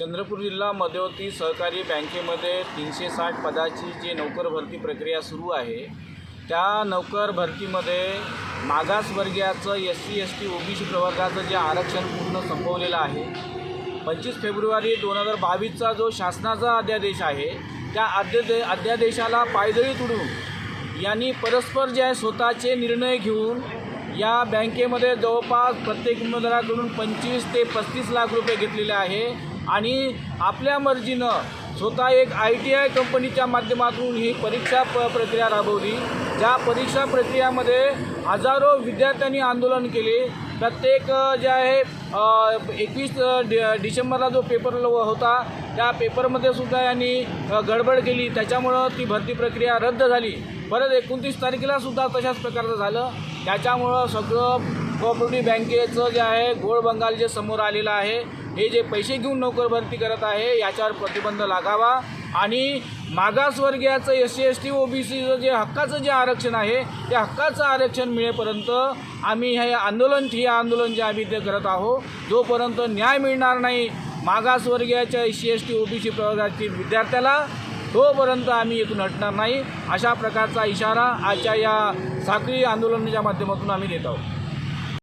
चंद्रपूर जिल्हा मध्यवर्ती सहकारी बँकेमध्ये तीनशे साठ पदाची जी नोकर भरती प्रक्रिया सुरू आहे त्या नोकर भरतीमध्ये मागासवर्गीयाचं S C S T OBC प्रवर्गाचं जे आरक्षण पूर्ण संपवलेलं आहे पंचवीस फेब्रुवारी दोन हजार बावीसचा जो शासनाचा अध्यादेश आहे त्या अध्यादे अध्यादेशाला पायदळी तुडून यांनी परस्पर जे आहे स्वतःचे निर्णय घेऊन या बँकेमध्ये जवळपास प्रत्येक उमेदवाराकडून पंचवीस ते पस्तीस लाख रुपये घेतलेले आहे. आणि आपल्या मर्जीनं स्वतः एक आय टी आय कंपनीच्या माध्यमातून ही परीक्षा प प्रक्रिया राबवली. ज्या परीक्षा प्रक्रियामध्ये हजारो विद्यार्थ्यांनी आंदोलन केले. प्रत्येक जे आहे एकवीस डि डिसेंबरला जो पेपर होता त्या पेपरमध्ये सुद्धा यांनी गडबड केली. त्याच्यामुळं ती भरती प्रक्रिया रद्द झाली. परत एकोणतीस तारखेला सुद्धा तशाच प्रकारचं झालं. त्याच्यामुळं सगळं कोऑपरेटिव्ह बँकेचं जे आहे गोड बंगाल जे समोर आलेलं आहे हे जे पैसे घेऊन नोकर भरती करत आहे याच्यावर प्रतिबंध लागावा. आणि मागासवर्गीयाचं S C S T O B सीचं जे हक्काचं जे आरक्षण आहे ते हक्काचं आरक्षण मिळेपर्यंत आम्ही हे आंदोलन ठिय्या आंदोलन जे आम्ही ते करत आहोत जोपर्यंत न्याय मिळणार नाही मागासवर्गीयाच्या S C S T O B C प्रवर्गातील विद्यार्थ्याला तोपर्यंत आम्ही इथून हटणार नाही. अशा प्रकारचा इशारा आजच्या या साखळी आंदोलनाच्या माध्यमातून आम्ही देत आहोत.